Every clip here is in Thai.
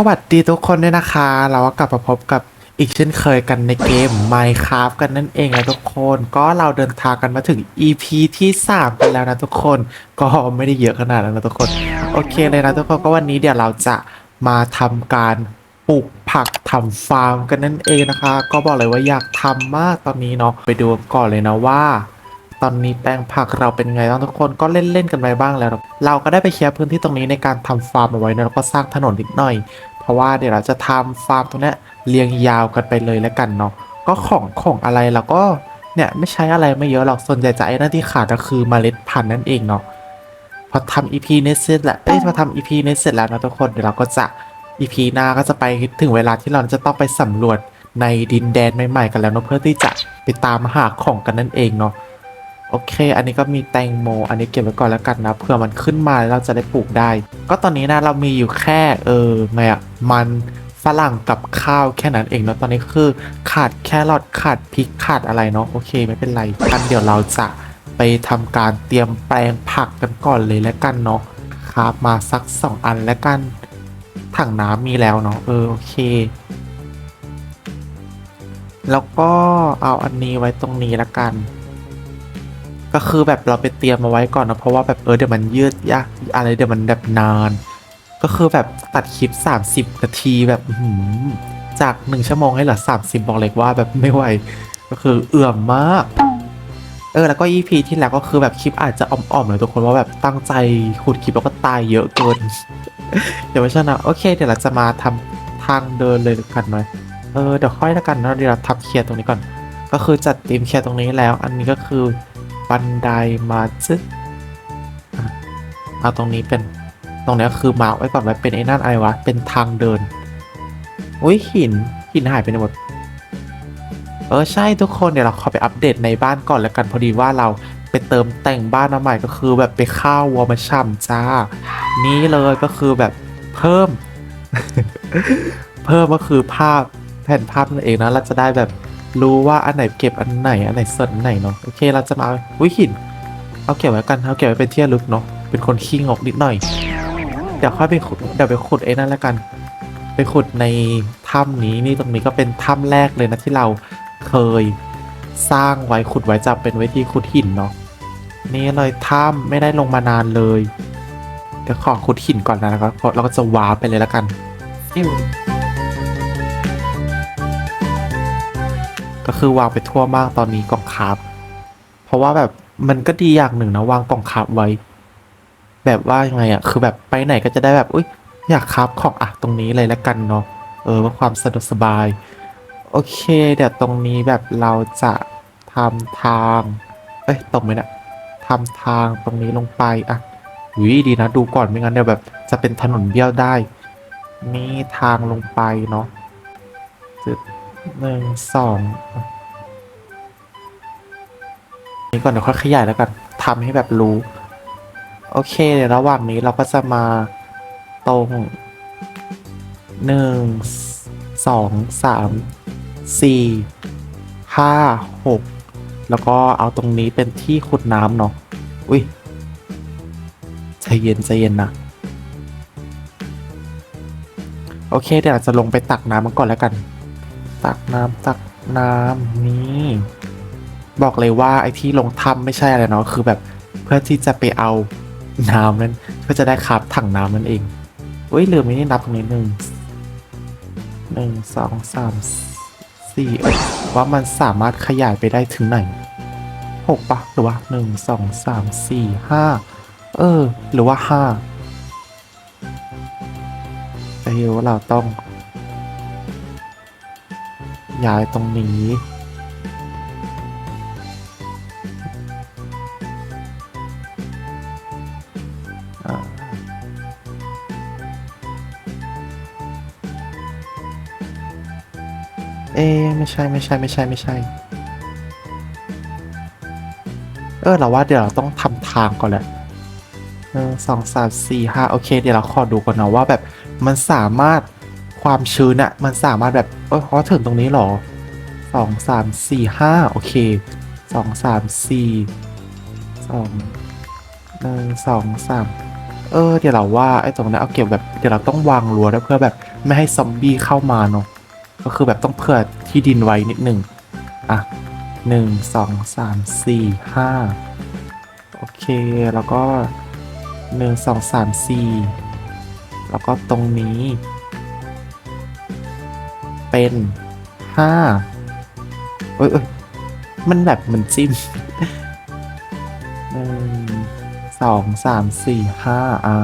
สวัสดีทุกคนด้วยนะคะ เราก็กลับมาพบกับอีกเช่นเคยกันในเกม Minecraft กันนั่นเองนะทุกคน ก็เราเดินทางกันมาถึง EP ที่3กันแล้วนะทุกคน ก็ไม่ได้เยอะขนาดนั้นนะทุกคน โอเคเลยนะทุกคนก็วันนี้เดี๋ยวเราจะมาทำการปลูกผักทำฟาร์มกันนั่นเองนะคะ ก็บอกเลยว่าอยากทำมากตอนนี้เนาะไปดูก่อนเลยนะว่าตอนนี้แปลงผักเราเป็นไงบ้างทุกคนก็เล่นๆกันไปบ้างแล้ว เราก็ได้ไปเคลียร์พื้นที่ตรงนี้ในการทำฟาร์มเอาไว้นะแล้วก็สร้างถนนนิดหน่อย ราะว่าเดี๋ยวเราจะทำฟาร์มตรงนี้เรียงยาวกันไปเลยแล้วกันเนาะก็ของของอะไรเราก็เนี่ยไม่ใช้อะไรไม่เยอะหรอกส่วนใหญ่จะไอ้หน้าที่ขาดก็คือเมล็ดพันธุ์นั่นเองเนาะพอทำ EP นี้เสร็จแล้วเอ้ยพอทำ EP นี้เสร็จแล้วนะทุกคนเดี๋ยวเราก็จะ EP หน้าก็จะไปถึงเวลาที่เราจะต้องไปสำรวจในดินแดนใหม่ๆกันแล้วเนาะเพื่อที่จะไปตามหาของกันนั่นเองเนาะ โอเค อันนี้ก็มีแตงโม อันนี้เก็บไว้ก่อนแล้วกันนะ เผื่อมันขึ้นมาเราจะได้ปลูกได้ ก็ตอนนี้นะเรามีอยู่แค่เออไงอะมันฝรั่งกับข้าวแค่นั้นเองเนาะ ตอนนี้คือขาดแครอทขาดพริกขาดอะไรเนาะ โอเคไม่เป็นไรกันเดี๋ยวเราจะไปทำการเตรียมแปลงผักกันก่อนเลยแล้วกันเนาะครับมาสักสองอันแล้วกัน ถังน้ำมีแล้วเนาะ เออโอเค แล้วก็เอาอันนี้ไว้ตรงนี้ละกัน ก็คือแบบเราไปเตรียมมาไว้ก่อนนะเพราะว่าแบบเออเดี๋ยวมันยืดยากอะไรเดี๋ยวมันแบบนาน ก็คือแบบตัดคลิป 30 นาทีแบบอื้อหือจาก 1 ชั่วโมงให้เหลือ30 บอกเลยว่าแบบไม่ไหว ก็คือเอื่อมมากเออแล้วก็ EP ที่แล้วก็คือแบบคลิปอาจจะอ่อมๆเลยทุกคนว่าแบบตั้งใจขุดคลิปแล้วก็ตายเยอะเกิน เดี๋ยวไม่ใช่นะโอเค เดี๋ยวเราจะมาทำทางเดินเลยกันหน่อยเออเดี๋ยวค่อยแล้วกันนะเดี๋ยวเราทำเคลียร์ตรงนี้ก่อน ก็คือจัดเตรียมเคลียร์ตรงนี้แล้ว อันนี้ก็คือ บันไดมาซึกอะเอาตรงนี้เป็นตรงนี้คือมาไว้ก่อนไว้เป็นไอ้นั่นอะไรวะ เป็นทางเดิน อุ้ยหินหินหายไปหมด เออใช่ทุกคนเดี๋ยวเราขอไปอัปเดตในบ้านก่อนแล้วกันพอดีว่าเราไปเติมแต่งบ้านมาใหม่ก็คือแบบไปข้าววัวมาช่ำจ้า นี่เลยก็คือแบบเพิ่ม เพิ่มก็คือภาพแผ่นภาพนั่นเองนะเราจะได้แบบ รู้ว่าอันไหนเก็บอันไหนอันไหนสดอันไหนเนาะโอเคเราจะมาวิหินเอาเก็บไว้กันเอาเก็บไว้เป็นที่ระลึกเนาะเป็นคนขี้งกนิดหน่อยเดี๋ยวค่อยไปขุดเดี๋ยวไปขุดไอ้นั่นแล้วกัน ไปขุดในถ้ำนี้นี่ตรงนี้ก็เป็นถ้ำแรกเลยนะที่เราเคยสร้างไว้ขุดไว้จับเป็นไว้ที่ขุดหินเนาะนี่เลยถ้ำไม่ได้ลงมานานเลยเดี๋ยวขอขุดหินก่อนนะแล้วก็เราก็จะวาร์ปไปเลยแล้วกัน ก็คือวางไปทั่วมากตอนนี้กล่องคราฟเพราะว่าแบบมันก็ดีอย่างหนึ่งนะวางกล่องคราฟไว้ แบบว่ายังไงอะคือแบบไปไหนก็จะได้แบบอุ้ยอยากคราฟของอะตรงนี้เลยแล้วกันเนาะเออเพื่อความสะดวกสบาย โอเคเดี๋ยวตรงนี้แบบเราจะทำทางเอ้ยตรงไหมเนะี่ยทำทางตรงนี้ลงไปอะวิดีนะดูก่อนไม่งั้นเดี๋ยวแบบจะเป็นถนนเบี้ยวได้ นี่ทางลงไปเนาะจุด หนึ่งสองนี่ก่อนเดี๋ยวค่อยขยายแล้วกันทำให้แบบรู้ โอเคเดี๋ยวระหว่างนี้เราก็จะมาตรงหนึ่งสองสามสี่ห้าหกแล้วก็เอาตรงนี้เป็นที่ขุดน้ำเนาะอุ้ยใจเย็นใจเย็นนะโอเคเดี๋ยวเราจะลงไปตักน้ำมันก่อนแล้วกัน ตักน้ำตักน้ำนี่บอกเลยว่าไอ้ที่ลงถ้ำไม่ใช่อะไรเนาะคือแบบเพื่อที่จะไปเอาน้ำนั้นเพื่อจะได้ขับถังน้ำนั่นเองเฮ้ยลืมไม่ได้นับตรงนี้หนึ่งหนึ่งสองสามสี่ว่ามันสามารถขยายไปได้ถึงไหนหกปะหรือว่าหนึ่งสองสามสี่ห้าเออ หรือว่าห้าแต่เฮลว่าเราต้อง ย้ายตรงนี้ เอ๊ไม่ใช่ไม่ใช่ไม่ใช่ไม่ใช่ เออเราว่าเดี๋ยวเราต้องทำทางก่อนแหละสองสามสี่ห้าโอเค เดี๋ยวเราขอดูก่อนนะว่าแบบมันสามารถความชื้นอะมันสามารถแบบ เออเขาถึงตรงนี้หรอสองสามสี่ห้าโอเคสองสามสี่สองหนึ่งสองสามเออเดี๋ยวเราว่าไอ้ตรงนี้นเอาเก็บแบบเดี๋ยวเราต้องวางรั้วด้วเพื่อแบบไม่ให้ซอมบี้เข้ามาเนาะก็คือแบบต้องเผื่อที่ดินไว้นิดหนึ่งอะหนึ่งสองสามสี่ห้าโอเคแล้วก็หนึ่งสองสามสี่แล้วก็ตรงนี้ เป็นห้าเอ้ยมันแบบเหมือนจิ้มหนึ่งสองสามสี่ห้าอ่า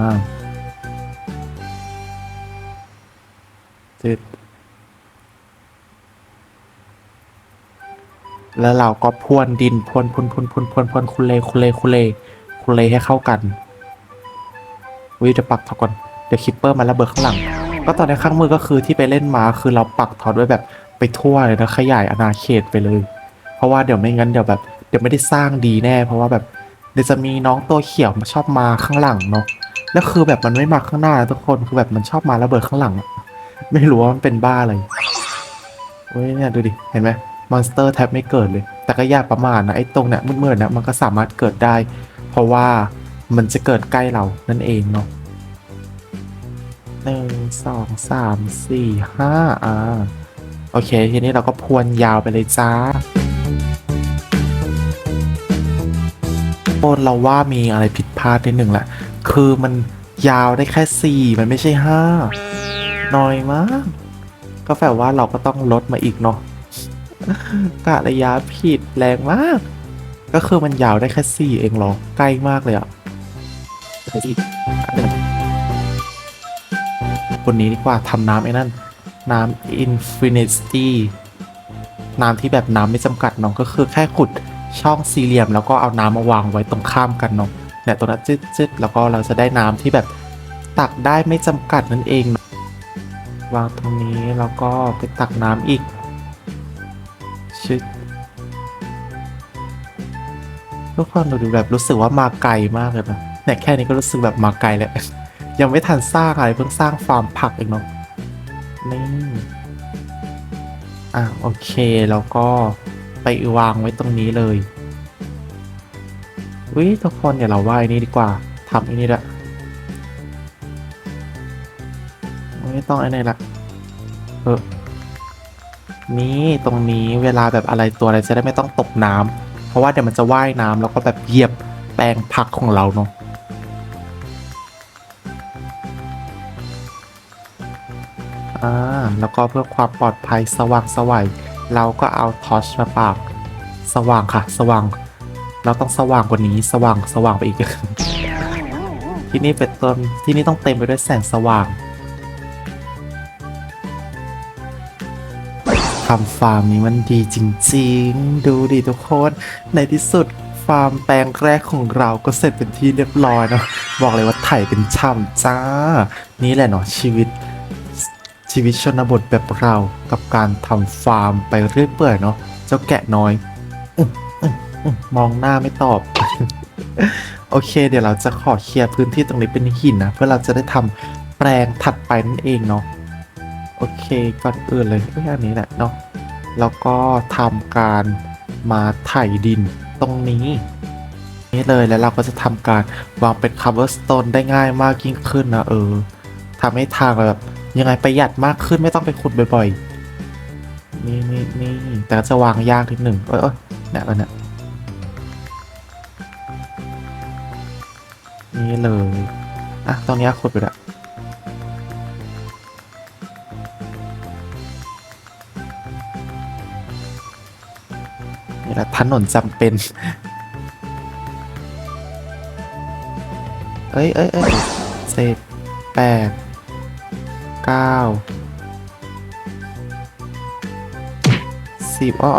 เจ็ดแล้วเราก็พรวนดินพรวนพวนพวนพวนพวนพวนคุเลคุเลคุเลคุเลให้เข้ากันวิจะปักทอก่อน เดี๋ยวคิปเปอร์มาระเบิดข้างหลัง ก็ตอนในข้างมือก็คือที่ไปเล่นมาคือเราปักทอดไว้แบบไปทั่วเลยนะขยายอาณาเขตไปเลย เพราะว่าเดี๋ยวไม่งั้นเดี๋ยวแบบเดี๋ยวไม่ได้สร้างดีแน่ เพราะว่าแบบเดี๋ยวจะมีน้องตัวเขียวมาชอบมาข้างหลังเนาะแล้วคือแบบมันไม่มาข้างหน้านะทุกคนคือแบบมันชอบมาระเบิดข้างหลัง ไม่รู้ว่ามันเป็นบ้าอะไรเว้ยเนี่ยดูดิเห็นไหมมอนสเตอร์แทบไม่เกิดเลย แต่ก็ยากประมาณนะไอ้ตรงเนี่ยมืดๆนะมันก็สามารถเกิดได้ เพราะว่ามันจะเกิดใกล้เรานั่นเองเนาะ หนึ่งสองสามสี่ห้าอ่า โอเค ทีนี้เราก็พวนยาวไปเลยจ้าโนเราว่ามีอะไรผิดพลาดนิดหนึ่งแหละ คือมันยาวได้แค่สี่มันไม่ใช่ห้าน้อยมาก ก็แปลว่าเราก็ต้องลดมาอีกเนาะกะระยะผิดแรงมาก ก็คือมันยาวได้แค่สี่เองเหรอ ใกล้มากเลยอะ่ะ คนนี้ดีกว่าทำน้ำไอ้นั่น น้ำ Infinity น้ำที่แบบน้ำไม่จำกัดเนาะก็คือแค่ขุดช่องสี่เหลี่ยม แล้วก็เอาน้ำมาวางไว้ตรงข้ามกันเนาะเนี่ยตรงนั้นจึ๊ดๆแล้วก็เราจะได้น้ำที่แบบตักได้ไม่จำกัดนั่นเองเนอะวางตรงนี้แล้วก็ไปตักน้ำอีกชึดทุกคนเราดูแบบรู้สึกว่ามาไกลมากเลยนะเนี่ยแค่นี้ก็รู้สึกแบบมาไกลแล้ว ยังไม่ทันสร้างอะไรเพิ่งสร้างฟาร์มผักเองเนาะนี่อะโอเคแล้วก็ไปวางไว้ตรงนี้เลยวิทุกคนเดี๋ยวเราว่าอ้นี่ดีกว่าทำอ้นี่ละไม่ต้องอ้นี่ละเออนี่ตรงนี้เวลาแบบอะไรตัวอะไรจะได้ไม่ต้องตกน้ำเพราะว่าเดี๋ยวมันจะว่ายน้ำแล้วก็แบบเหยียบแปลงผักของเราเนาะ แล้วก็เพื่อความปลอดภัยสว่างสวัยเราก็เอาทอชมาปากสว่างค่ะ สว่าง เราต้องสว่างกว่านี้สว่างสว่างไปอีก ที่นี่เป็นต้นที่นี่ต้องเต็มไปด้วยแสงสว่างทำฟาร์มนี้มันดีจริงๆ ดูดิทุกคน ในที่สุดฟาร์มแปลงแรกของเราก็เสร็จเป็นที่เรียบร้อยเนาะบอกเลยว่าไถ่เป็นช่ำจ้า นี่แหละเนาะชีวิต ชีวิตชนบทแบบเรากับการทำฟาร์มไปเรื่อยเปื่อยเนาะเจ้าแกะน้อยมองหน้าไม่ตอบ โอเค เดี๋ยวเราจะขอเคลียร์พื้นที่ตรงนี้เป็นหินนะ เพื่อเราจะได้ทำแปลงถัดไปนั่นเองเนาะโอเคก่อนอื่นเลยเอ้ยอันนี้แหละเนาะแล้วก็ทำการมาไถดินตรงนี้นี่เลยแล้วเราก็จะทำการวางเป็น cover stone ได้ง่ายมากยิ่งขึ้นนะเออทำให้ทางแบบ ยังไงประหยัดมากขึ้นไม่ต้องไปขุดบ่อยๆ นี่นี่นี่แต่จะวางยากนิดหนึ่งเอ้ยเอ้ยนี่ยแล้วเนี่ยนี่เลย อะตรงเนี้ขุดไปละนี่แหละถนนจำเป็น เอ้ยเอ้ยเอ้ยเศษแปด เก้าสิบอ๋อ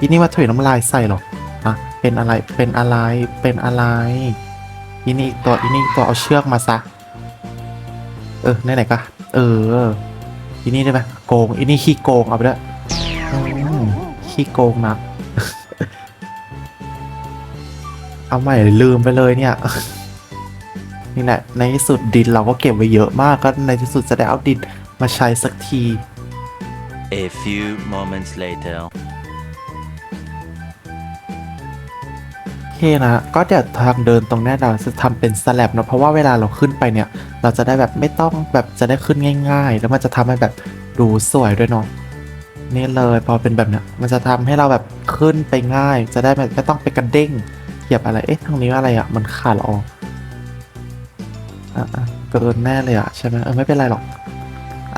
อีนี่มาถุยน้ำลายใส่หรออะเป็นอะไรเป็นอะไรเป็นอะไรอีนี่อีกตัวอีนี่อีกตัวเอาเชือกมาซะเออไหนๆก็เอออีนี่ได้ไหมโกงอีนี่ขี้โกงเอาไปด้วยอืมขี้โกงนะเอาใหม่ลืมไปเลยเนี่ย นี่แหละ ในที่สุดดินเราก็เก็บไว้เยอะมากก็ในที่สุดจะได้เอาดินมาใช้สักที A few moments later. โอเคนะก็เดี๋ยวทางเดินตรงเนี้ยเราจะทำเป็นสแลบเนอะเพราะว่าเวลาเราขึ้นไปเนี่ย เราจะได้แบบไม่ต้องแบบจะได้ขึ้นง่าย ๆ แล้วมันจะทำให้แบบดูสวยด้วยเนาะนี่เลยพอเป็นแบบเนี้ยมันจะทำให้เราแบบขึ้นไปง่าย จะได้แบบไม่ต้องไปกระเด้งเหยียบอะไรเอ๊ะทางนี้อะไรอะ่ะมันขาดเหร อะเกินแน่เลยอะใช่ไหมเออไม่เป็นไรหรอก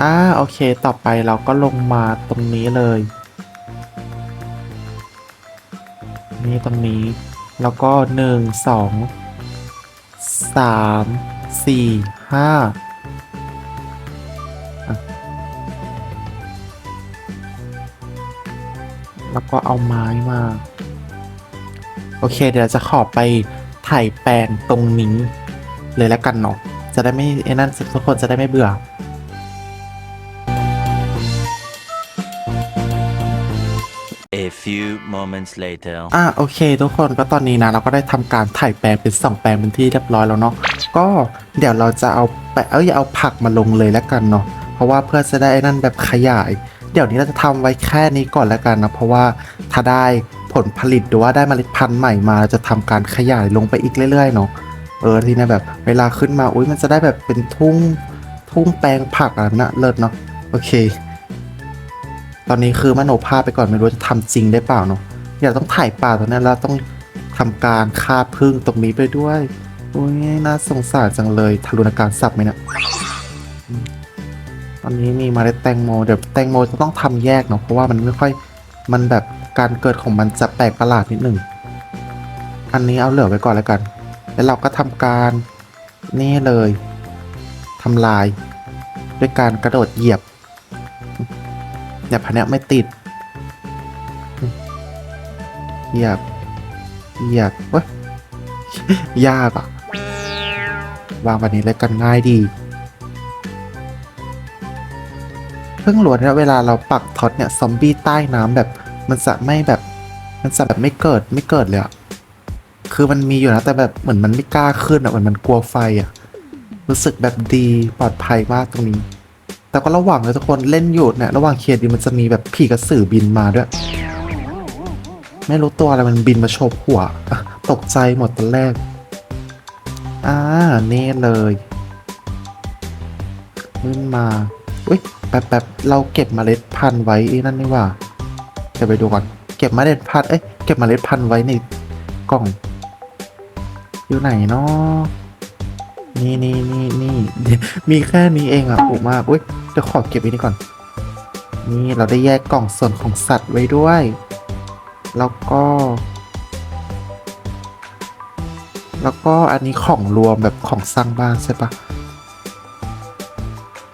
อ่าโอเคต่อไปเราก็ลงมาตรงนี้เลย นี่ตรงนี้ แล้วก็หนึ่งสองสามสี่ห้าแล้วก็เอาไม้มา โอเค เดี๋ยวจะขอไปถ่ายแปลงตรงนี้ เลยแล้วกันเนาะจะได้ไม่ไอ้นั่นทุกคนจะได้ไม่เบื่อ A few moments later. อะโอเค ทุกคนก็ตอนนี้นะเราก็ได้ทำการถ่ายแปลงเป็นสองแปลงเป็นที่เรียบร้อยแล้วเนาะก็เดี๋ยวเราจะเอาแปะเอ้ยเอาผักมาลงเลยแล้วกันเนาะเพราะว่าเพื่อจะได้นั่นแบบขยาย เดี๋ยวนี้เราจะทำไว้แค่นี้ก่อนแล้วกันนะเพราะว่าถ้าได้ผลผลิตหรือว่าได้เมล็ดพันธุ์ใหม่มาเราจะทำการขยายลงไปอีกเรื่อยๆเนาะ เออทีนี้แบบ เวลาขึ้นมาอุ้ยมันจะได้แบบเป็นทุ่งทุ่งแปลงผักอะนะเลิศเนาะโอเค ตอนนี้คือมโนภาพไปก่อนไม่รู้จะทำจริงได้เปล่าเนาะเดี๋ยวต้องถ่ายป่าตรงนั้นแล้วต้องทำการฆ่าพึ่งตรงนี้ไปด้วยอุ้ยน่าสงสารจังเลยทารุณการสับไหมเนี่ยอืมตอนนี้มีมาเล็ดแตงโมเดี๋ยวแตงโมจะต้องทำแยกเนาะเพราะว่ามันไม่ค่อยมันแบบการเกิดของมันจะแปลกประหลาดนิดหนึ่งอันนี้เอาเหลือไว้ก่อนแล้วกัน แล้วเราก็ทำการนี่เลยทำลาย ด้วยการกระโดดเหยียบเนี่ยพันเนี้ยไม่ติด เหยียบ เหยียบเว้ยยากอะวางแบบนี้เลยกันง่ายดีเพิ่งหลวนเนี่ยเวลาเราปักท็อตเนี่ย ซอมบี้ใต้น้ำแบบ มันจะไม่แบบ มันจะแบบไม่เกิดไม่เกิดเลยอะ คือมันมีอยู่นะแต่แบบเหมือนมันไม่กล้าขึ้นอะเหมือนมันกลัวไฟอะรู้สึกแบบดีปลอดภัยมากตรงนี้ แต่ก็ระหว่างเลยทุกคนเล่นอยู่เนี่ยระหว่างเคลียร์ดีมันจะมีแบบผีกระสือบินมาด้วย ไม่รู้ตัวอะไรมันบินมาโฉบหัว ตกใจหมดตอนแรก อ่าเน่เลยขึ้นมาอุ้ยแป๊บแป๊บเราเก็บเมล็ดพันธุ์ไว้นั่นนี่ว่าเดี๋ยวไปดูก่อน เก็บเมล็ดพันธุ์เอ้ยเก็บเมล็ดพันธุ์ไว้ในกล่อง อยู่ไหนเนาะนี่นี่นี่นี่มีแค่นี้เองอะถูกมากอุ้ยเดี๋ยวขอเก็บไว้นี่ก่อน นี่เราได้แยกกล่องส่วนของสัตว์ไว้ด้วย แล้วก็ แล้วก็อันนี้ของรวมแบบของสร้างบ้านใช่ปะ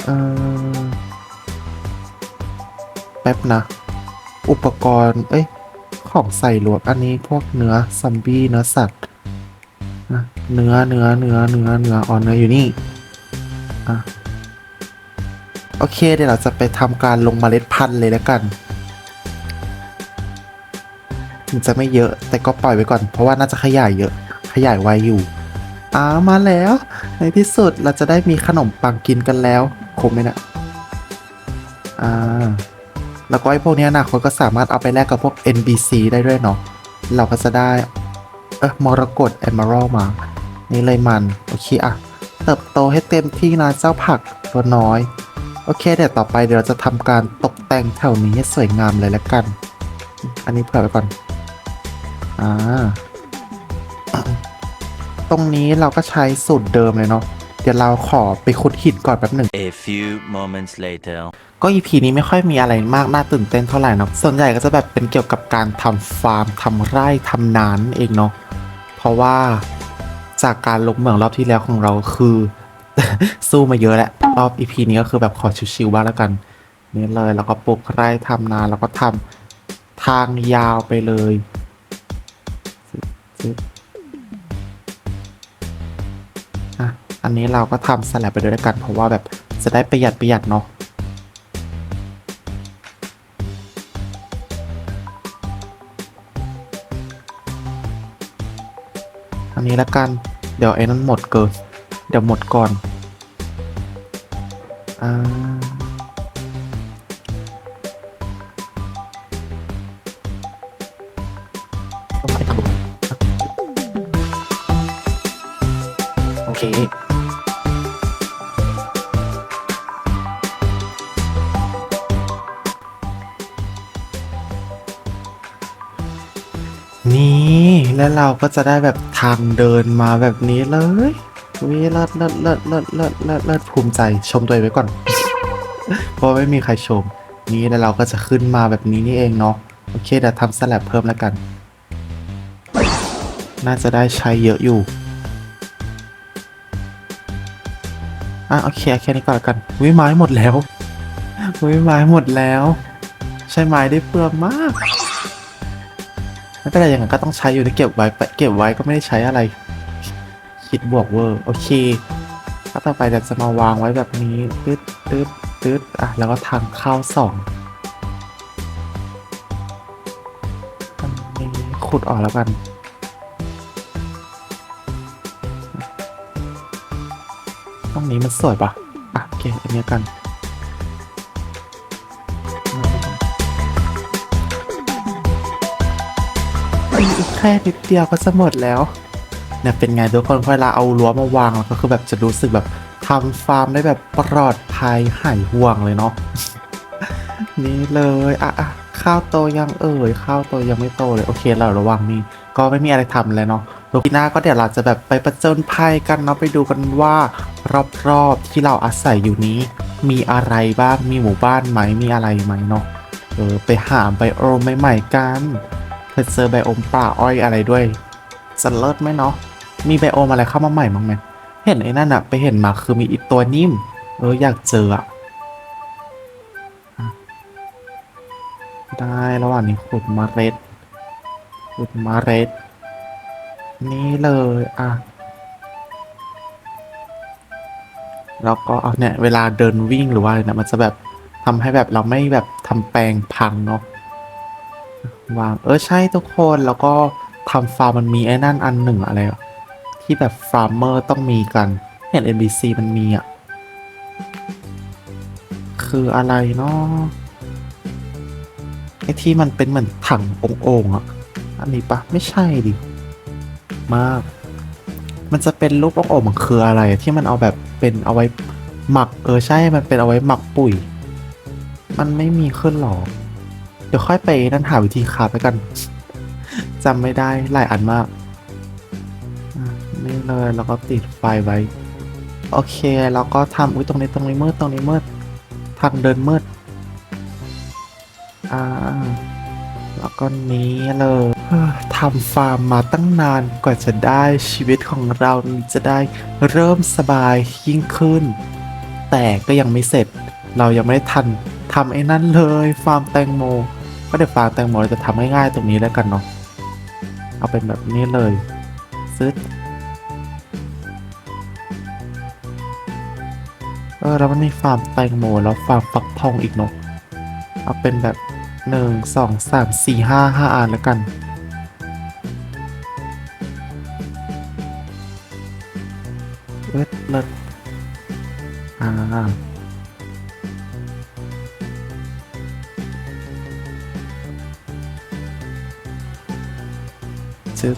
เออแป๊บนะ อุปกรณ์ เอ้ย ของใส่รวมอันนี้พวกเนื้อซอมบี้เนื้อสัตว์ เนื้อเนื้อเนื้อเนื้อเนื้ออ๋อเนื้ออยู่นี่อะโอเคเดี๋ยวเราจะไปทำการลงเมล็ดพันธุ์เลยแล้วกันถึงจะไม่เยอะแต่ก็ปล่อยไว้ก่อน เพราะว่าน่าจะขยายเยอะ ขยายไวอยู่อ้ามาแล้ว ในที่สุดเราจะได้มีขนมปังกินกันแล้วคมไหมนะอ่าแล้วก็ไอ้พวกนี้นะคนก็สามารถเอาไปแลกกับพวก NBC ได้ด้วยเนาะเราก็จะได้ เออมรกต Emerald มา นี่เลยมัน โอเคอะเติบโตให้เต็มที่นะเจ้าผักตัวน้อย โอเคเดี๋ยวต่อไปเดี๋ยวเราจะทำการตกแต่งแถวนี้ให้สวยงามเลยแล้วกัน อันนี้เผื่อไว้ก่อน อ่า ตรงนี้เราก็ใช้สูตรเดิมเลยเนาะเดี๋ยวเราขอไปขุดหินก่อนแป๊บหนึ่ง A few moments later. ก็ EP นี้ไม่ค่อยมีอะไรมาก น่าตื่นเต้นเท่าไหร่เนาะ ส่วนใหญ่ก็จะแบบเป็นเกี่ยวกับการทำฟาร์มทำไร่ทำนานนเองเนาะ เพราะว่า จากการลงเหมืองรอบที่แล้วของเราคือ สู้มาเยอะแหละรอบ EP นี้ก็คือแบบขอชิวๆบ้างแล้วกันนี่เลยแล้วก็ปลูกไร่ทำนาแล้วก็ทำทางยาวไปเลยอะอันนี้เราก็ทำสลับไปด้วยด้วกัน เพราะว่าแบบจะได้ประหยัดประหยัดเนาะันนี้ละกัน เดี๋ยวไอ้นั้นหมดเกิน เดี๋ยวหมดก่อน อ่าโอเค แล้วเราก็จะได้แบบทางเดินมาแบบนี้เลยวิเลิศเลิศเลิศเลิศเลิศเลิศเลิศภูมิใจชมตัวเองไว้ก่อน เพราะไม่มีใครชม นี่แล้วเราก็จะขึ้นมาแบบนี้นี่เองเนาะโอเคเดี๋ยวทำสลับเพิ่มแล้วกัน น่าจะได้ใช้เยอะอยู่อะโอเคแค่นี้ก่อนกันวิไม้หมดแล้ววิไม้หมดแล้ว ใช้ไม้ได้เปลืองมาก เป็นไรอย่างนั้นก็ต้องใช้อยู่ที่เก็บไว้เก็บไว้ก็ไม่ได้ใช้อะไร คิดบวกเวอร์โอเคก็ต่อไปเดี๋ยวจะมาวางไว้แบบนี้ตึ๊ดตึ๊ดตึ๊ดอะแล้วก็ทางเข้าสองอันนี้ขุดออกแล้วกันตรงนี้มันสวยปะอะโอเคอันนี้กัน แค่นิดเดียวก็จะหมดแล้วเนี่ยเป็นไงทุกคนเวลาเอารั้วมาวางแล้วก็คือแบบจะรู้สึกแบบทำฟาร์มได้แบบปลอดภัยหายห่วงเลยเนาะนี่เลยอะอะข้าวโตยังเอ่ยข้าวโตยังไม่โตเลยโอเคเราระวังนี่ก็ไม่มีอะไรทำเลยเนาะลูกปีหน้าก็เดี๋ยวเราจะแบบไปประจนภัยกันเนาะไปดูกันว่ารอบๆที่เราอาศัยอยู่นี้ มีอะไรบ้างมีหมู่บ้านไหมมีอะไรไหมเนาะเออไปหาไบโอมใหม่ๆกัน เคยเจอไบโอมป่าอ้อยอะไรด้วยจะเลิศไหมเนาะมีไบโอมอะไรเข้ามาใหม่บ้างไหมเห็นไอ้นั่นอะไปเห็นมาคือมีอีกตัวนิ่ม เอออยากเจออะได้ระหว่างนี้ขุดมาเร็ดขุดมาเร็ด นี่เลยอะแล้วก็เอาเนี่ยเวลาเดินวิ่งหรือว่าเนี่ยมันจะแบบทำให้แบบเราไม่แบบทำแปลงพังเนาะ วางเออใช่ทุกคนแล้วก็ทำฟาร์มมันมีไอ้นั่นอันหนึ่งอะไรอะที่แบบฟาร์มเมอร์ต้องมีกันเห็น NBC มันมีอะ คืออะไรเนาะไอ้ที่มันเป็นเหมือนถังโอ่งๆอะ อันนี้ปะไม่ใช่ดิ มาก มันจะเป็นรูปโอ่งๆมันคืออะไรที่มันเอาแบบเป็นเอาไว้หมักเออใช่มันเป็นเอาไว้หมักปุ๋ย มันไม่มีขึ้นหรอ เดี๋ยวค่อยไปนั่นหาวิธีคราฟไปกันจำไม่ได้หลายอันมากอะนี่เลยแล้วก็ติดไฟไว้ โอเคแล้วก็ทำอุ้ยตรงนี้ตรงนี้มืดตรงนี้มืดทางเดินมืดอ่าแล้วก็นี้เลยทำฟาร์มมาตั้งนานกว่าจะได้ชีวิตของเราจะได้เริ่มสบายยิ่งขึ้น แต่ก็ยังไม่เสร็จ เรายังไม่ได้ทันทำไอ้นั่นเลย ฟาร์มแตงโม ก็เดี๋ยวฟาร์มแตงโมเราจะทำง่ายๆตรงนี้แล้วกันเนาะเอาเป็นแบบนี้เลยซึดเออแล้วมันมีฟาร์มแตงโมแล้วฟาร์มฟักทองอีกเนาะเอาเป็นแบบหนึ่งสองสามสี่ห้าห้าอันแล้วกัน เลิศเลิศอ่า ซื้อ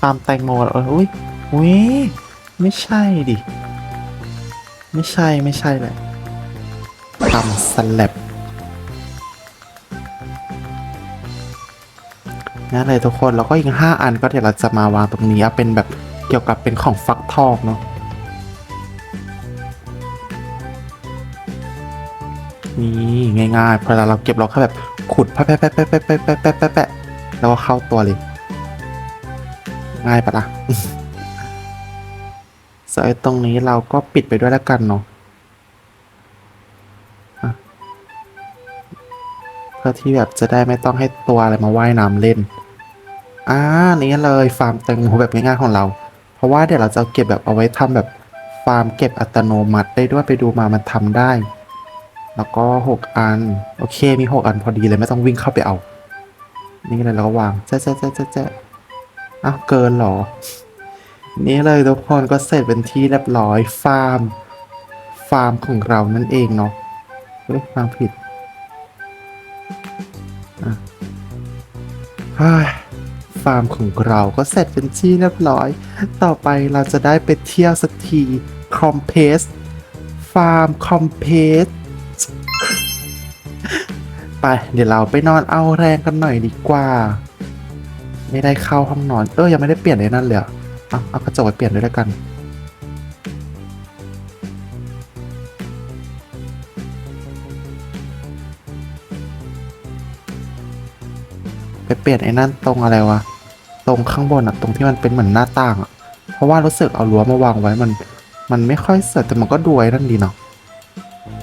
ฟาร์มแตงโมเหรอเอออุ้ยอุ้ยไม่ใช่ดิ ไม่ใช่ไม่ใช่แหละทำสลับนั่นเลยทุกคนแล้วก็อีกห้าอันก็เดี๋ยวเราจะมาวางตรงนี้เอาเป็นแบบเกี่ยวกับเป็นของฟักทองเนาะนี่ง่ายๆพอเราเก็บเราแค่แบบขุดแปะแปะแปะแปะแปะแปะแปะ แล้วก็เข้าตัวเลย ง่ายปะล่ะสายตรงนี้เราก็ปิดไปด้วยแล้วกันเนาะเพื่อที่แบบจะได้ไม่ต้องให้ตัวอะไรมาว่ายน้ำเล่นอ่านี่เลยฟาร์มแตงโมแบบง่ายๆของเรา เพราะว่าเดี๋ยวเราจะเาเก็บแบบเอาไว้ทำแบบฟาร์มเก็บอัตโนมัติได้ด้วยไปดูมามันทำได้ แล้วก็หกอัน โอเคมีหกอันพอดีเลยไม่ต้องวิ่งเข้าไปเอา นี่เลยเราก็วางแจ๊ะแจ๊ะแจ๊ะแจ๊ะแจ๊ะอ้าวเกินหรอ นี่เลยทุกคนก็เสร็จเป็นที่เรียบร้อยฟาร์ม ฟาร์มของเรานั่นเองเนาะเฮ้ยฟาร์มผิดอะฟาร์มของเราก็เสร็จเป็นที่เรียบร้อย ต่อไปเราจะได้ไปเที่ยวสักทีคอมเพสฟาร์มคอมเพส ไปเดี๋ยวเราไปนอนเอาแรงกันหน่อยดีกว่า ไม่ได้เข้าห้องนอน เออยังไม่ได้เปลี่ยนเลยนั่นเลยอะเอาเอากระจกไปเปลี่ยนด้วยแล้วกัน ไปเปลี่ยนไอ้นั่นตรงอะไรวะ ตรงข้างบนอะตรงที่มันเป็นเหมือนหน้าต่างอะเพราะว่ารู้สึกเอารั้วมาวางไว้มัน มันไม่ค่อยเสวยแต่มันก็ดูไว้นั่นดีเนาะ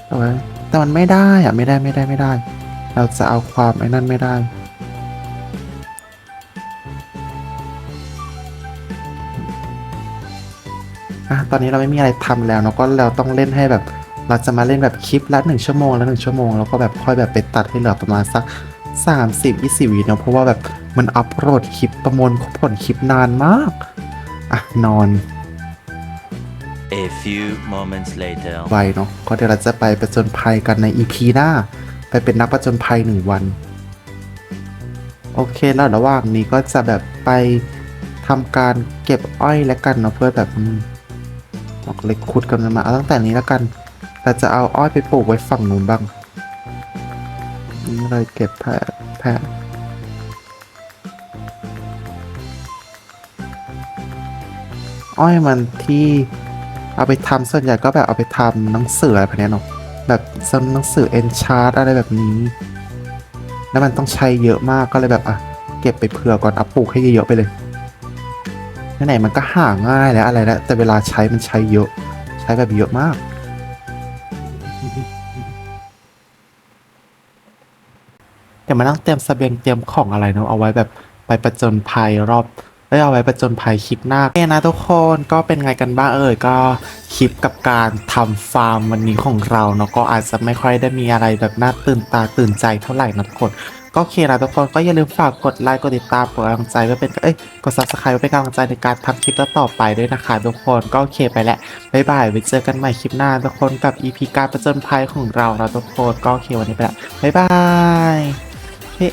เอาไว้แต่มันไม่ได้อะไม่ได้ไม่ได้ไม่ได้ เราจะเอาความไอ้นั่นไม่ได้ อะ ตอนนี้เราไม่มีอะไรทำแล้วเนาะก็เราต้องเล่นให้แบบ เราจะมาเล่นแบบคลิปละหนึ่งชั่วโมงละหนึ่งชั่วโมงแล้วก็แบบค่อยแบบไปตัดให้เหลือประมาณสักสามสิบยี่สิบวิเนาะเพราะว่าแบบมันอัปโหลดคลิปประมวลผลคลิปนานมาก อะ นอน A few moments later. ไวเนาะก็เดี๋ยวเราจะไปประจนภัยกันใน EP หน้า ไปเป็นนักประจนภัยหนึ่งวัน โอเคแล้วระหว่างนี้ก็จะแบบไปทำการเก็บอ้อยแล้วกันเนาะเพื่อแบบออกเล็กขุดกันมาเอาตั้งแต่นี้แล้วกันเราจะเอาอ้อยไปปลูกไว้ฝั่งนู้นบ้างนี่เลยเก็บแพะแพะอ้อยมันที่เอาไปทำส่วนใหญ่ก็แบบเอาไปทำหนังสืออะไรแบบเนี้ยเนาะ แบบหนังสือเอนชาร์ตอะไรแบบนี้ แล้วมันต้องใช้เยอะมากก็เลยแบบอะเก็บไปเผื่อก่อนเอาปลูกให้เยอะๆไปเลยไหนๆมันก็หาง่ายแล้วอะไรแล้วแต่เวลาใช้มันใช้เยอะ ใช้แบบเยอะมาก เดี๋ยวมานั่งเตรียมเสบียงเตรียมของอะไรเนาะเอาไว้แบบไปประจนภัยรอบ เอ้เอาไว้ประจนภัยคลิปหน้าโอเคนะทุกคนก็เป็นไงกันบ้างเอ่ยก็คลิปกับการทำฟาร์มวันนี้ของเราเนาะก็อาจจะไม่ค่อยได้มีอะไรแบบน่าตื่นตาตื่นใจเท่าไหร่นะทุกคนก็โอเคนะทุกคนก็อย่าลืมฝากกดไลค์กดติดตามกดกำลังใจไว้เป็นเอ้ยกด subscribe ไว้เป็นกำลังใจในการทำคลิปต่อไปด้วยนะคะทุกคนก็โอเคไปแล้วบ๊ายบายไว้เจอกันใหม่คลิปหน้าทุกคนกับ EP การประจนภัยของเรานะทุกคนก็โอเควันนี้ไปแล้วบ๊ายบายเฮ้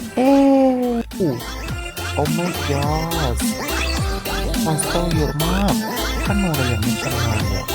โอ้ไม่ยอดมอนสเตอร์เยอะมากขั้นโนเลยยังไม่ชนะเลย